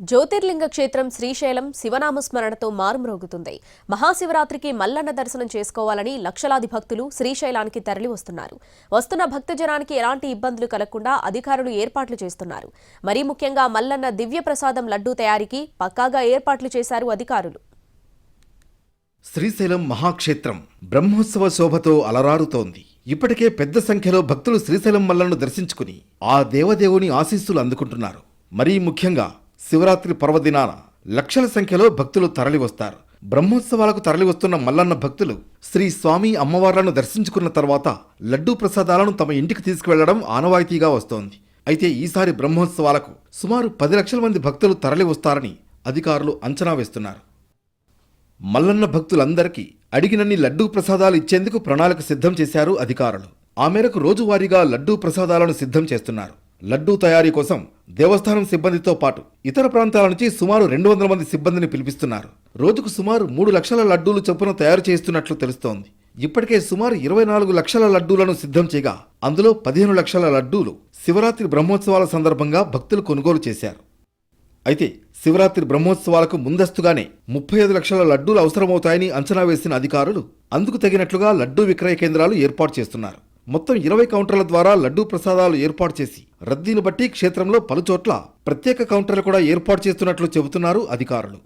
జ్యోతిర్లింగ క్షేత్రం శ్రీశైలం శివనామస్మరణతో మారుమ్రోగుతుంది. మహాశివరాత్రికి మల్లన్న దర్శనం చేసుకోవాలని లక్షలాది భక్తులు శ్రీశైలానికి తరలి వస్తున్నారు. వస్తున్న భక్తజనానికి ఎలాంటి ఇబ్బందులు కలగకుండా అధికారులు ఏర్పాట్లు చేస్తున్నారు. మరీ ముఖ్యంగా మల్లన్న దివ్య ప్రసాదం లడ్డూ తయారీకి పక్కాగా ఏర్పాట్లు చేశారు అధికారులు. శ్రీశైలం మహాక్షేత్రం బ్రహ్మోత్సవ శోభతో అలరారుతోంది. ఇప్పటికే పెద్ద సంఖ్యలో భక్తులు శ్రీశైలం మల్లను దర్శించుకుని ఆ దేవదేవుని ఆశీస్సులు అందుకుంటున్నారు. మరీ ముఖ్యంగా శివరాత్రి పర్వదినాన లక్షల సంఖ్యలో భక్తులు తరలివస్తారు. బ్రహ్మోత్సవాలకు తరలివస్తున్న మల్లన్న భక్తులు శ్రీ స్వామి అమ్మవార్లను దర్శించుకున్న తర్వాత లడ్డూ ప్రసాదాలను తమ ఇంటికి తీసుకువెళ్ళడం ఆనవాయితీగా వస్తోంది. అయితే ఈసారి బ్రహ్మోత్సవాలకు సుమారు పది లక్షల మంది భక్తులు తరలివస్తారని అధికారులు అంచనా వేస్తున్నారు. మల్లన్న భక్తులందరికీ అడిగినన్ని లడ్డూ ప్రసాదాలు ఇచ్చేందుకు ప్రణాళిక సిద్ధం చేశారు అధికారులు. ఆ మేరకు రోజువారీగా లడ్డూ ప్రసాదాలను సిద్ధం చేస్తున్నారు. లడ్డూ తయారీ కోసం దేవస్థానం సిబ్బందితో పాటు ఇతర ప్రాంతాల నుంచి సుమారు రెండు వందల మంది సిబ్బందిని పిలిపిస్తున్నారు. రోజుకు సుమారు మూడు లక్షల లడ్డూలు చొప్పున తయారు చేస్తున్నట్లు తెలుస్తోంది. ఇప్పటికే సుమారు ఇరవై నాలుగు లక్షల లడ్డూలను సిద్ధం చేయగా అందులో పదిహేను లక్షల లడ్డూలు శివరాత్రి బ్రహ్మోత్సవాల సందర్భంగా భక్తులు కొనుగోలు చేశారు. అయితే శివరాత్రి బ్రహ్మోత్సవాలకు ముందస్తుగానే ముప్పై ఐదు లక్షల లడ్డూలు అవసరమవుతాయని అంచనా వేసిన అధికారులు అందుకు తగినట్లుగా లడ్డూ విక్రయ కేంద్రాలు ఏర్పాటు చేస్తున్నారు. మొత్తం ఇరవై కౌంటర్ల ద్వారా లడ్డూ ప్రసాదాలు ఏర్పాటు చేసి రద్దీని బట్టి క్షేత్రంలో పలుచోట్ల ప్రత్యేక కౌంటర్లు కూడా ఏర్పాటు చేస్తున్నట్లు చెబుతున్నారు అధికారులు.